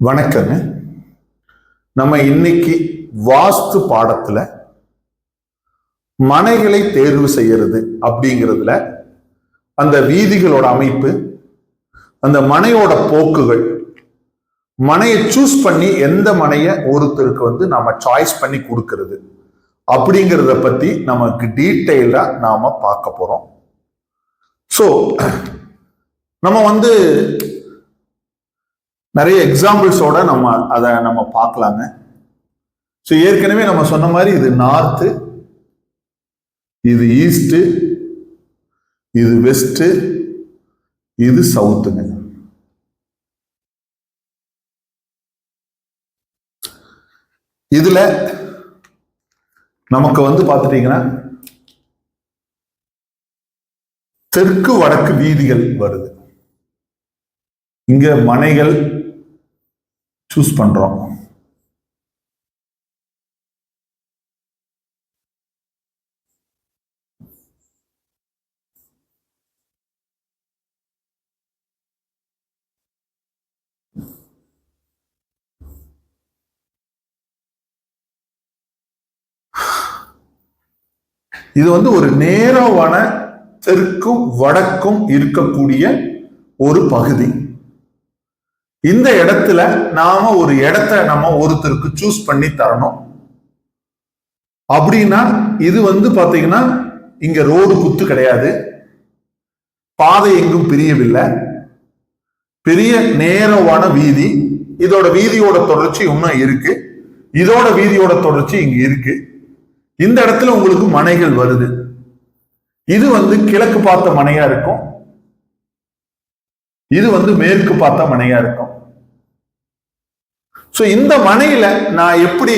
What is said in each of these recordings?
வணக்கங்க. நம்ம இன்னைக்கு வாஸ்து பாடத்துல மனைகளை தேர்வு செய்யறது அப்படிங்கிறதுல அந்த வீதிகளோட அமைப்பு அந்த மனையோட போக்குகள் மனையை சூஸ் பண்ணி எந்த மனையை ஒருத்தருக்கு வந்து நாம சாய்ஸ் பண்ணி கொடுக்கறது அப்படிங்கிறத பத்தி நமக்கு டீட்டெயிலா நாம பார்க்க போறோம். ஸோ நம்ம வந்து நிறைய எக்ஸாம்பிள்ஸோட நம்ம அதை நம்ம பார்க்கலாங்க. ஸோ ஏற்கனவே நம்ம சொன்ன மாதிரி இது நார்த்து இது ஈஸ்ட்டு இது வெஸ்ட்டு இது சவுத்துங்க இதுல நமக்கு வந்து பார்த்துட்டீங்கன்னா தெற்கு வடக்கு வீதிகள் வருது. இங்க மனைகள் சூஸ் பண்றோம். இது வந்து ஒரு நேரவான தெற்கும் வடக்கும் இருக்கக்கூடிய ஒரு பகுதி. இந்த இடத்துல நாம ஒரு இடத்த நம்ம ஒருத்தருக்கு சூஸ் பண்ணி தரணும். அப்படின்னா இது வந்து பாத்தீங்கன்னா இங்க ரோடு குத்து கிடையாது. பாதை எங்கும் பிரியவில்லை. பெரிய நேரவான வீதி. இதோட வீதியோட தொடர்ச்சி இன்னும் இருக்கு. இதோட வீதியோட தொடர்ச்சி இங்க இருக்கு. இந்த இடத்துல உங்களுக்கு மனைகள் வருது. இது வந்து கிழக்கு பார்த்த மனையா இருக்கும். இது வந்து மேற்கு பார்த்த மனையா இருக்கும். ஸோ இந்த மனையில நான் எப்படி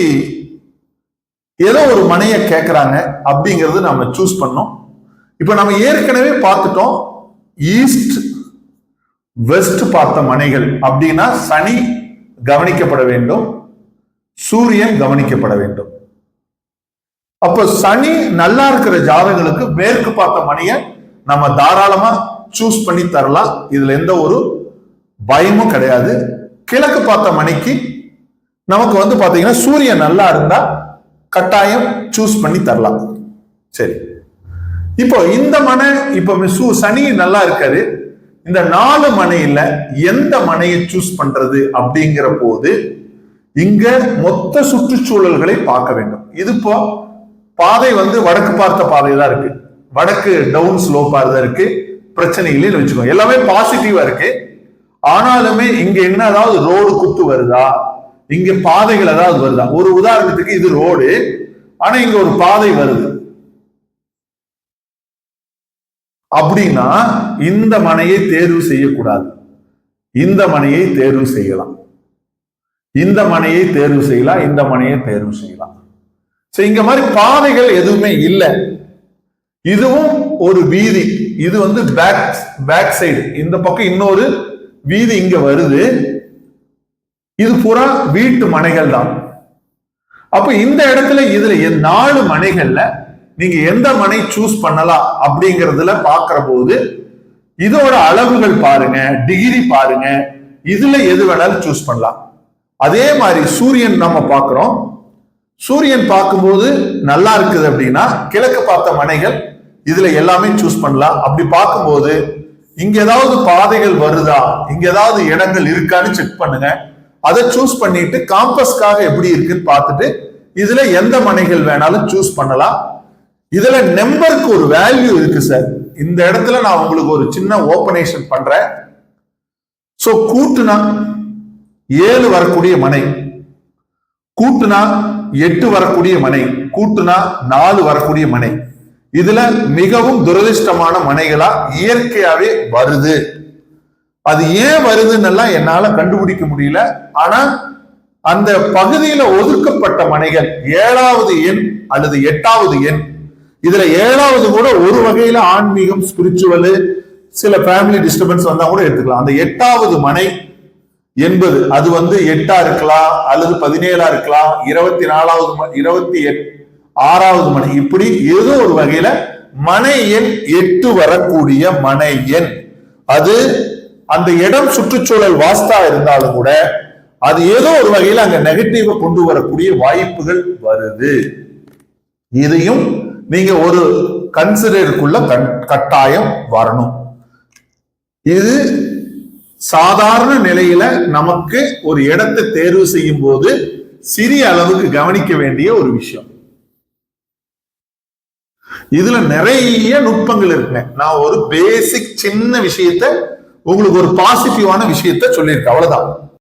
ஏதோ ஒரு மனையை கேட்குறாங்க அப்படிங்கிறது நம்ம சூஸ் பண்ணோம். இப்போ நம்ம ஏற்கனவே பார்த்துட்டோம். ஈஸ்ட் வெஸ்ட் பார்த்த மனைகள் அப்படின்னா சனி கவனிக்கப்பட வேண்டும். சூரியன் கவனிக்கப்பட வேண்டும். அப்ப சனி நல்லா இருக்கிற ஜாதகங்களுக்கு மேற்கு பார்த்த மனையை நம்ம தாராளமா சூஸ் பண்ணி தரலாம். இதுல எந்த ஒரு பயமும் கிடையாது. கிழக்கு பார்த்த மணிக்கு நமக்கு வந்து பார்த்தீங்கன்னா சூரியன் நல்லா இருந்தா கட்டாயம் சூஸ் பண்ணி தரலாம். சரி. இப்போ இந்த மனை இப்போ சூ சனி நல்லா இருக்காரு. இந்த நாலு மனையில எந்த மனையை சூஸ் பண்றது அப்படிங்கிற போது இங்க மொத்த சுற்றுச்சூழல்களை பார்க்க வேண்டும். இது இப்போ பாதை வந்து வடக்கு பார்த்த பாதை தான் இருக்கு. வடக்கு டவுன் ஸ்லோப்பா தான் இருக்கு. பிரச்சனை இல்லைன்னு வச்சுக்கோங்க. எல்லாமே பாசிட்டிவா இருக்கு. ஆனாலுமே இங்க என்ன ஏதாவது ரோடு குத்து வருதா? இங்க பாதைகள் ஏதாவது வருதா? ஒரு உதாரணத்துக்கு இது ரோடு ஆனா இங்க ஒரு பாதை வருது. அப்படின்னா இந்த மனையை தேர்வு செய்யக்கூடாது. இந்த மனையை தேர்வு செய்யலாம். இந்த மனையை தேர்வு செய்யலாம் இந்த மனையை தேர்வு செய்யலாம். சோ இங்க மாதிரி பாதைகள் எதுவுமே இல்லை. இதுவும் ஒரு வீதி. இது வந்து பேக் பேக் சைடு இந்த பக்கம் இன்னொரு வீதி இங்க வருது. இது பூரா வீட்டு மனைகள் தான். அப்ப இந்த இடத்துல இதுல நாலு மனைகள்ல நீங்க எந்த மனை சூஸ் பண்ணலாம் அப்படிங்கறதுல பாக்குற போது இதோட அளவுகள் பாருங்க டிகிரி பாருங்க இதுல எது வேணாலும் சூஸ் பண்ணலாம். அதே மாதிரி சூரியன் நம்ம பார்க்கிறோம் சூரியன் பார்க்கும்போது நல்லா இருக்குது அப்படின்னா கிழக்கு பார்த்த மனைகள் இதுல எல்லாமே சூஸ் பண்ணலாம். அப்படி பார்க்கும்போது இங்க ஏதாவது பாதைகள் வருதா? இங்க ஏதாவது இடங்கள் இருக்கான்னு செக் பண்ணுங்க. அதை சூஸ் பண்ணிட்டு காம்பஸ்க்காக எப்படி இருக்குன்னு பார்த்துட்டு இதுல எந்த மனைகள் வேணாலும் சூஸ் பண்ணலாம். இதுல நம்பருக்கு ஒரு வேல்யூ இருக்கு சார் இந்த இடத்துல நான் உங்களுக்கு ஒரு சின்ன ஓபனேஷன் பண்றேன். சோ கூட்டுனா ஏழு வரக்கூடிய மனை. கூட்டுனா எட்டு வரக்கூடிய மனை. கூட்டுனா நாலு வரக்கூடிய மனை. இதுல மிகவும் துரதிர்ஷ்டமான மனைகளா இயற்கையாவே வருது. அது ஏன் வருதுன்னெல்லாம் என்னால கண்டுபிடிக்க முடியல. ஆனா அந்த பகுதியில ஒதுக்கப்பட்ட மனைகள் ஏழாவது எண் அல்லது எட்டாவது எண் இதுல ஏழாவது கூட ஒரு வகையில ஆன்மீகம் ஸ்பிரிச்சுவல் சில ஃபேமிலி டிஸ்டர்பன்ஸ் வந்தா கூட எடுத்துக்கலாம். அந்த எட்டாவது மனை என்பது அது வந்து எட்டா இருக்கலாம் அல்லது பதினேழா இருக்கலாம் இருபத்தி நாலாவது ம- இருபத்தி எட் ஆறாவது மனை. இப்படி ஏதோ ஒரு வகையில மனை எண் எட்டு வரக்கூடிய மனை எண். அது அந்த இடம் சுற்றுச்சூழல் வாஸ்தா இருந்தாலும் கூட அது ஏதோ ஒரு வகையில் அங்க நெகட்டிவ கொண்டு வரக்கூடிய வாய்ப்புகள் வருது. இதையும் நீங்க ஒரு கன்சிடருக்குள்ள கட்டாயம் வரணும். இது சாதாரண நிலையில நமக்கு ஒரு இடத்தை தேர்வு செய்யும் போது சிறிய அளவுக்கு கவனிக்க வேண்டிய ஒரு விஷயம். இதுல நிறைய நுட்பங்கள் இருக்கு நான் ஒரு பேசிக் சின்ன விஷயத்த உங்களுக்கு ஒரு பாசிட்டிவான விஷயத்த சொல்லியிருக்கேன் அவ்வளவுதான்.